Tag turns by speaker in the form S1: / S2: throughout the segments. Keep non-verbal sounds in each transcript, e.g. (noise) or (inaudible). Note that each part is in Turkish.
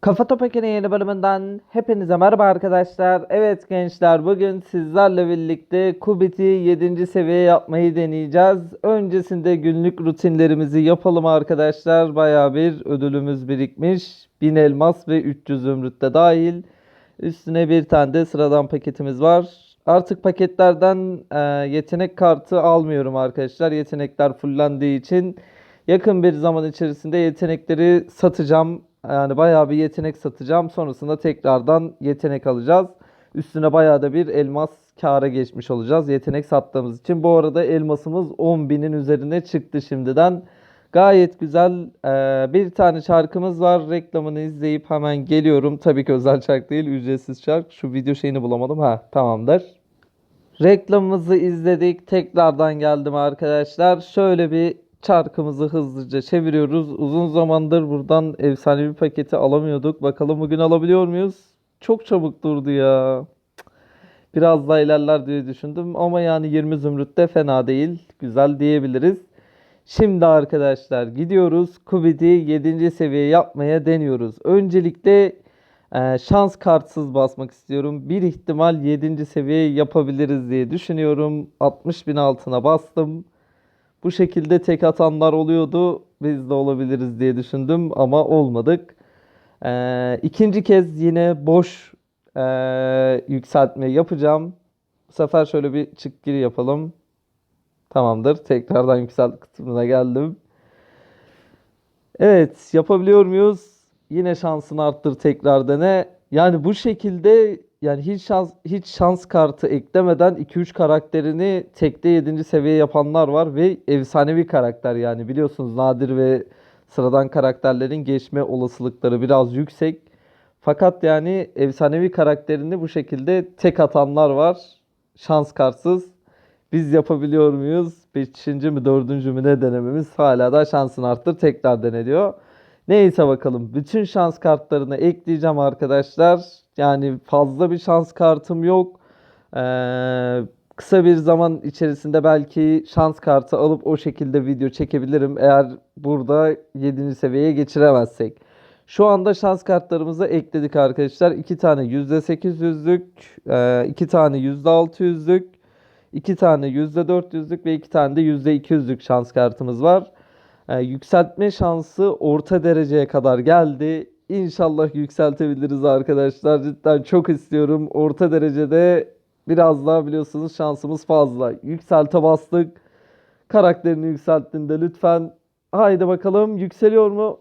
S1: Kafa Topak'ın yeni bölümünden hepinize merhaba arkadaşlar. Evet gençler bugün sizlerle birlikte Kubit'i 7. seviye yapmayı deneyeceğiz. Öncesinde günlük rutinlerimizi yapalım arkadaşlar. Baya bir ödülümüz birikmiş. 1000 elmas ve 300 zümrüt de dahil. Üstüne bir tane de sıradan paketimiz var. Artık paketlerden e, yetenek kartı almıyorum arkadaşlar. Yetenekler fullendiği için yakın bir zaman içerisinde yetenekleri satacağım. Yani bayağı bir yetenek satacağım. Sonrasında tekrardan yetenek alacağız. Üstüne bayağı da bir elmas kâra geçmiş olacağız yetenek sattığımız için. Bu arada elmasımız 10.000'in üzerine çıktı şimdiden. Gayet güzel ee, bir tane şarkımız var. Reklamını izleyip hemen geliyorum. Tabii ki özel şarkı değil, ücretsiz şarkı. Şu video şeyini bulamadım. Ha, tamamdır. Reklamımızı izledik. Tekrardan geldim arkadaşlar. Şöyle bir çarkımızı hızlıca çeviriyoruz. Uzun zamandır buradan efsanevi paketi alamıyorduk. Bakalım bugün alabiliyor muyuz? Çok çabuk durdu ya. Biraz daha ilerler diye düşündüm ama yani 20 zümrüt de fena değil. Güzel diyebiliriz. Şimdi arkadaşlar gidiyoruz. Kubit'i 7. seviye yapmaya deniyoruz. Öncelikle ee, şans kartsız basmak istiyorum. Bir ihtimal 7. seviye yapabiliriz diye düşünüyorum. 60 bin altına bastım. Bu şekilde tek atanlar oluyordu. Biz de olabiliriz diye düşündüm ama olmadık. Ee, ikinci kez yine boş e, yükseltme yapacağım. Bu sefer şöyle bir çık giri yapalım. Tamamdır. Tekrardan yükselt kısmına geldim. Evet, yapabiliyor muyuz? Yine şansını arttır tekrar dene. Yani bu şekilde yani hiç şans hiç şans kartı eklemeden 2-3 karakterini tekte 7. seviye yapanlar var ve efsanevi karakter yani biliyorsunuz nadir ve sıradan karakterlerin geçme olasılıkları biraz yüksek. Fakat yani efsanevi karakterini bu şekilde tek atanlar var. Şans kartsız. Biz yapabiliyor muyuz? 5. mi 4. mü ne denememiz hala da şansını arttır tekrar dene diyor. Neyse bakalım. Bütün şans kartlarını ekleyeceğim arkadaşlar. Yani fazla bir şans kartım yok. Ee, kısa bir zaman içerisinde belki şans kartı alıp o şekilde video çekebilirim. Eğer burada 7. seviyeye geçiremezsek. Şu anda şans kartlarımızı ekledik arkadaşlar. 2 tane %800'lük, 2 tane %600'lük, 2 tane %400'lük ve 2 tane de %200'lük şans kartımız var. Ee, yükseltme şansı orta dereceye kadar geldi. İnşallah yükseltebiliriz arkadaşlar. Cidden çok istiyorum. Orta derecede biraz daha biliyorsunuz şansımız fazla. Yükselte bastık. Karakterini yükselttiğinde lütfen. Haydi bakalım yükseliyor mu?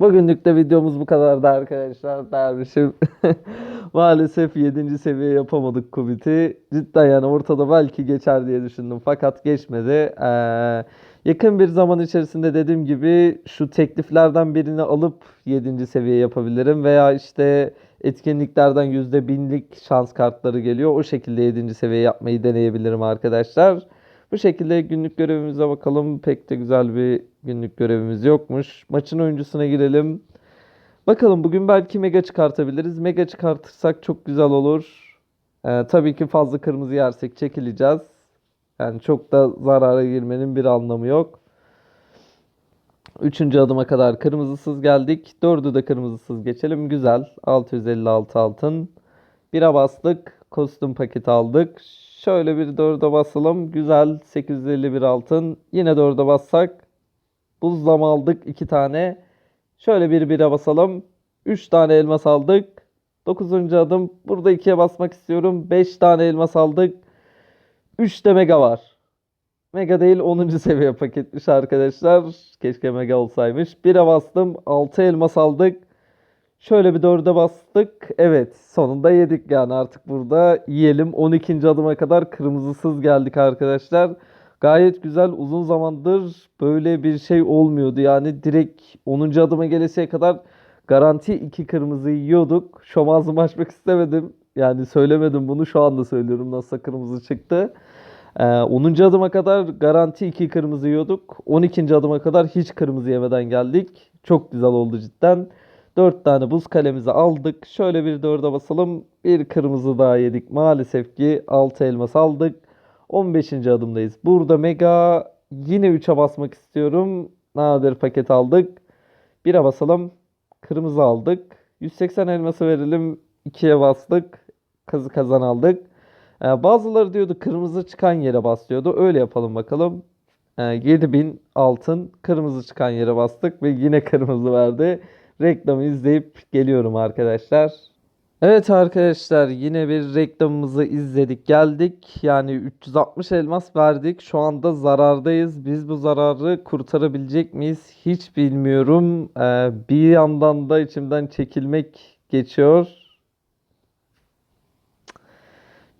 S1: Bugünlük de videomuz bu kadardı arkadaşlar. Dermişim. (laughs) Maalesef 7. seviye yapamadık Kubit'i. Cidden yani ortada belki geçer diye düşündüm. Fakat geçmedi. Ee, yakın bir zaman içerisinde dediğim gibi şu tekliflerden birini alıp 7. seviye yapabilirim. Veya işte etkinliklerden %1000'lik şans kartları geliyor. O şekilde 7. seviye yapmayı deneyebilirim arkadaşlar. Bu şekilde günlük görevimize bakalım. Pek de güzel bir günlük görevimiz yokmuş. Maçın oyuncusuna girelim. Bakalım bugün belki mega çıkartabiliriz. Mega çıkartırsak çok güzel olur. Ee, tabii ki fazla kırmızı yersek çekileceğiz. Yani çok da zarara girmenin bir anlamı yok. Üçüncü adıma kadar kırmızısız geldik. Dördü de kırmızısız geçelim. Güzel. 656 altın. Bira bastık. Kostüm paketi aldık. Şöyle bir dörde basalım. Güzel. 851 altın. Yine dörde bassak. Buzlama aldık. iki tane. Şöyle bir bire basalım. 3 tane elmas aldık. 9. adım. Burada 2'ye basmak istiyorum. 5 tane elmas aldık. 3 de mega var. Mega değil 10. seviye paketmiş arkadaşlar. Keşke mega olsaymış. 1'e bastım. 6 elmas aldık. Şöyle bir 4'e bastık. Evet sonunda yedik yani artık burada yiyelim. 12. adıma kadar kırmızısız geldik arkadaşlar. Gayet güzel uzun zamandır böyle bir şey olmuyordu. Yani direkt 10. adıma gelesiye kadar garanti 2 kırmızı yiyorduk. Ağzımı açmak istemedim. Yani söylemedim bunu şu anda söylüyorum nasıl kırmızı çıktı. Ee, 10. adıma kadar garanti 2 kırmızı yiyorduk. 12. adıma kadar hiç kırmızı yemeden geldik. Çok güzel oldu cidden. 4 tane buz kalemizi aldık. Şöyle bir 4'e basalım. Bir kırmızı daha yedik. Maalesef ki 6 elmas aldık. 15. adımdayız. Burada mega yine 3'e basmak istiyorum. Nadir paket aldık. 1'e basalım. Kırmızı aldık. 180 elması verelim. 2'ye bastık. Kazı kazan aldık. Ee, bazıları diyordu kırmızı çıkan yere bas diyordu. Öyle yapalım bakalım. Ee, 7000 altın kırmızı çıkan yere bastık ve yine (laughs) kırmızı verdi. Reklamı izleyip geliyorum arkadaşlar. Evet arkadaşlar yine bir reklamımızı izledik geldik. Yani 360 elmas verdik. Şu anda zarardayız. Biz bu zararı kurtarabilecek miyiz? Hiç bilmiyorum. Ee, bir yandan da içimden çekilmek geçiyor.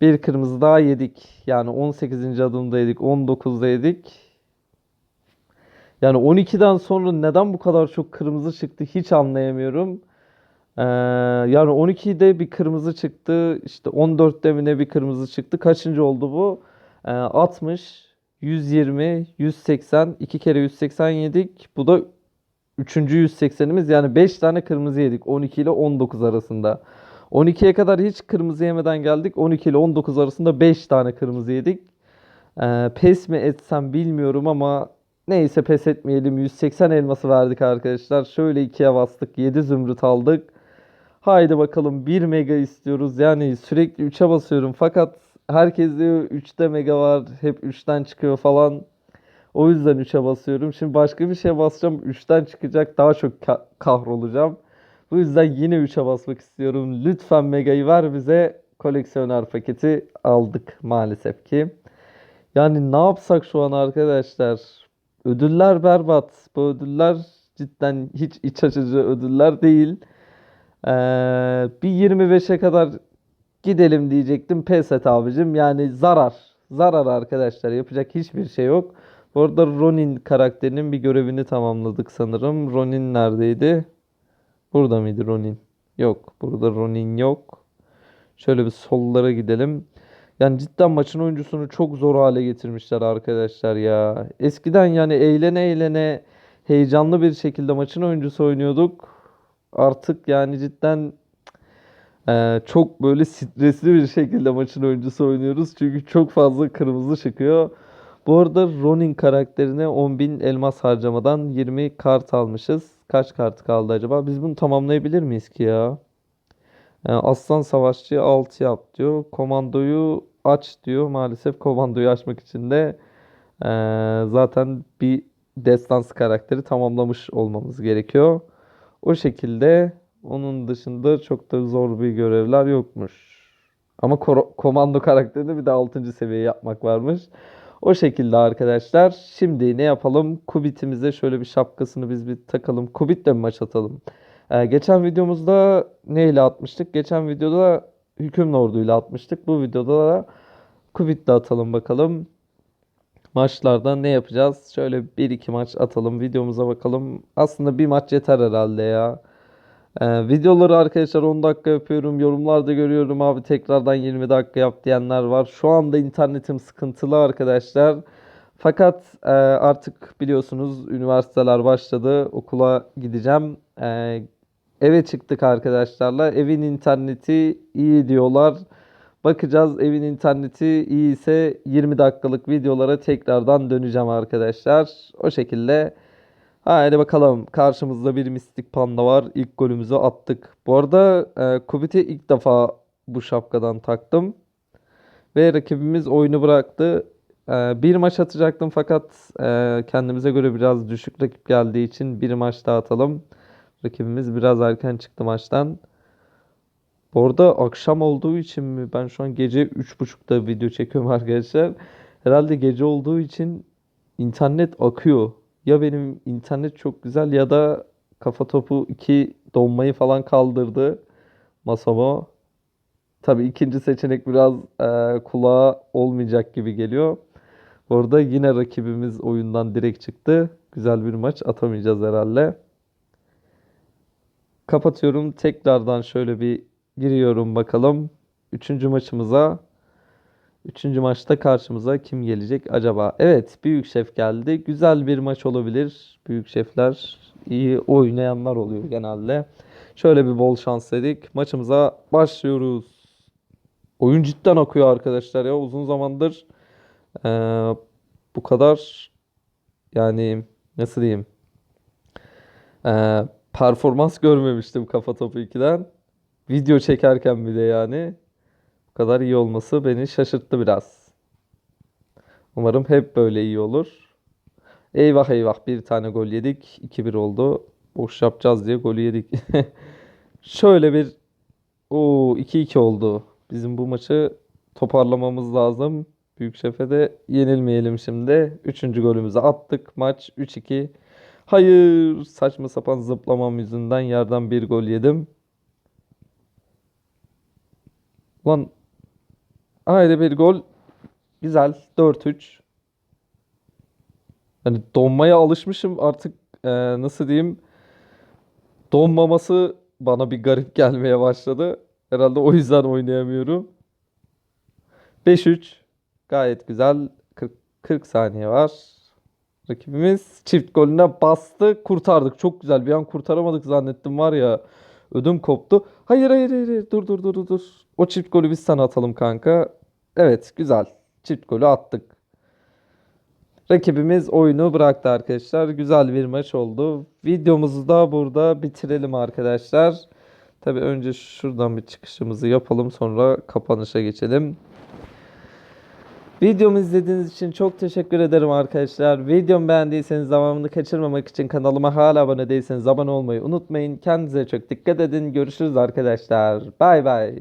S1: Bir kırmızı daha yedik. Yani 18. adımda yedik. 19'da yedik. Yani 12'den sonra neden bu kadar çok kırmızı çıktı hiç anlayamıyorum. Ee, yani 12'de bir kırmızı çıktı. İşte 14'te mi ne bir kırmızı çıktı. Kaçıncı oldu bu? Ee, 60, 120, 180. 2 kere 180 yedik. Bu da 3. 180'imiz. Yani 5 tane kırmızı yedik. 12 ile 19 arasında. 12'ye kadar hiç kırmızı yemeden geldik. 12 ile 19 arasında 5 tane kırmızı yedik. Ee, pes mi etsem bilmiyorum ama neyse pes etmeyelim. 180 elması verdik arkadaşlar. Şöyle ikiye bastık. 7 zümrüt aldık. Haydi bakalım 1 mega istiyoruz. Yani sürekli 3'e basıyorum. Fakat herkes diyor 3'te mega var. Hep 3'ten çıkıyor falan. O yüzden 3'e basıyorum. Şimdi başka bir şeye basacağım. 3'ten çıkacak. Daha çok ka- kahrolacağım. Bu yüzden yine 3'e basmak istiyorum. Lütfen Mega'yı ver bize. Koleksiyoner paketi aldık maalesef ki. Yani ne yapsak şu an arkadaşlar? Ödüller berbat. Bu ödüller cidden hiç iç açıcı ödüller değil. Ee, bir 25'e kadar gidelim diyecektim. Pes et abicim. Yani zarar. Zarar arkadaşlar. Yapacak hiçbir şey yok. Bu arada Ronin karakterinin bir görevini tamamladık sanırım. Ronin neredeydi? Burada mıydı Ronin? Yok. Burada Ronin yok. Şöyle bir sollara gidelim. Yani cidden maçın oyuncusunu çok zor hale getirmişler arkadaşlar ya. Eskiden yani eğlene eğlene heyecanlı bir şekilde maçın oyuncusu oynuyorduk. Artık yani cidden eee, çok böyle stresli bir şekilde maçın oyuncusu oynuyoruz. Çünkü çok fazla kırmızı çıkıyor. Bu arada Ronin karakterine 10.000 elmas harcamadan 20 kart almışız. Kaç kart kaldı acaba? Biz bunu tamamlayabilir miyiz ki ya? Ee, Aslan Savaşçı 6 yap diyor. Komandoyu aç diyor. Maalesef komandoyu açmak için de ee, zaten bir destansı karakteri tamamlamış olmamız gerekiyor. O şekilde onun dışında çok da zor bir görevler yokmuş. Ama komando karakterini bir de 6. seviye yapmak varmış. O şekilde arkadaşlar. Şimdi ne yapalım? Kubitimize şöyle bir şapkasını biz bir takalım. Kubitle mi maç atalım? Ee, geçen videomuzda neyle atmıştık? Geçen videoda hüküm orduyla atmıştık. Bu videoda da Kubit'le atalım bakalım. Maçlarda ne yapacağız? Şöyle 1-2 maç atalım. Videomuza bakalım. Aslında bir maç yeter herhalde ya. Ee, videoları arkadaşlar 10 dakika yapıyorum. Yorumlarda görüyorum abi tekrardan 20 dakika yap diyenler var. Şu anda internetim sıkıntılı arkadaşlar. Fakat e, artık biliyorsunuz üniversiteler başladı. Okula gideceğim. E, eve çıktık arkadaşlarla. Evin interneti iyi diyorlar. Bakacağız evin interneti iyi ise 20 dakikalık videolara tekrardan döneceğim arkadaşlar. O şekilde. Haydi bakalım. Karşımızda bir mistik panda var. İlk golümüzü attık. Bu arada e, Kubit'i ilk defa bu şapkadan taktım. Ve rakibimiz oyunu bıraktı. E, bir maç atacaktım fakat e, kendimize göre biraz düşük rakip geldiği için bir maç daha atalım. Rakibimiz biraz erken çıktı maçtan. Bu arada akşam olduğu için mi? Ben şu an gece 3.30'da video çekiyorum (laughs) arkadaşlar. Herhalde gece olduğu için internet akıyor. Ya benim internet çok güzel ya da kafa topu 2 donmayı falan kaldırdı masama. Tabii ikinci seçenek biraz e, kulağa olmayacak gibi geliyor. Bu arada yine rakibimiz oyundan direkt çıktı. Güzel bir maç atamayacağız herhalde. Kapatıyorum. Tekrardan şöyle bir giriyorum bakalım. Üçüncü maçımıza. Üçüncü maçta karşımıza kim gelecek acaba? Evet, Büyük Şef geldi. Güzel bir maç olabilir. Büyük Şefler iyi oynayanlar oluyor genelde. Şöyle bir bol şans dedik. Maçımıza başlıyoruz. Oyun cidden akıyor arkadaşlar ya. Uzun zamandır eee, bu kadar yani nasıl diyeyim? Ee, performans görmemiştim Kafa Topu 2'den. Video çekerken bile yani. Kadar iyi olması beni şaşırttı biraz. Umarım hep böyle iyi olur. Eyvah eyvah bir tane gol yedik. 2-1 oldu. Boş yapacağız diye golü yedik. (laughs) Şöyle bir o 2-2 oldu. Bizim bu maçı toparlamamız lazım. Büyük Şef'e de yenilmeyelim şimdi. Üçüncü golümüzü attık. Maç 3-2. Hayır saçma sapan zıplamam yüzünden yerden bir gol yedim. Lan ayrı bir gol. Güzel. 4-3. Hani donmaya alışmışım artık e, nasıl diyeyim donmaması bana bir garip gelmeye başladı. Herhalde o yüzden oynayamıyorum. 5-3 gayet güzel. 40, 40 saniye var. Rakibimiz çift golüne bastı. Kurtardık. Çok güzel. Bir an kurtaramadık zannettim var ya. Ödüm koptu. Hayır hayır hayır. Dur dur dur dur. O çift golü biz sana atalım kanka. Evet güzel. Çift golü attık. Rakibimiz oyunu bıraktı arkadaşlar. Güzel bir maç oldu. Videomuzu da burada bitirelim arkadaşlar. Tabii önce şuradan bir çıkışımızı yapalım sonra kapanışa geçelim. Videomu izlediğiniz için çok teşekkür ederim arkadaşlar. Videomu beğendiyseniz devamını kaçırmamak için kanalıma hala abone değilseniz abone olmayı unutmayın. Kendinize çok dikkat edin. Görüşürüz arkadaşlar. Bay bay.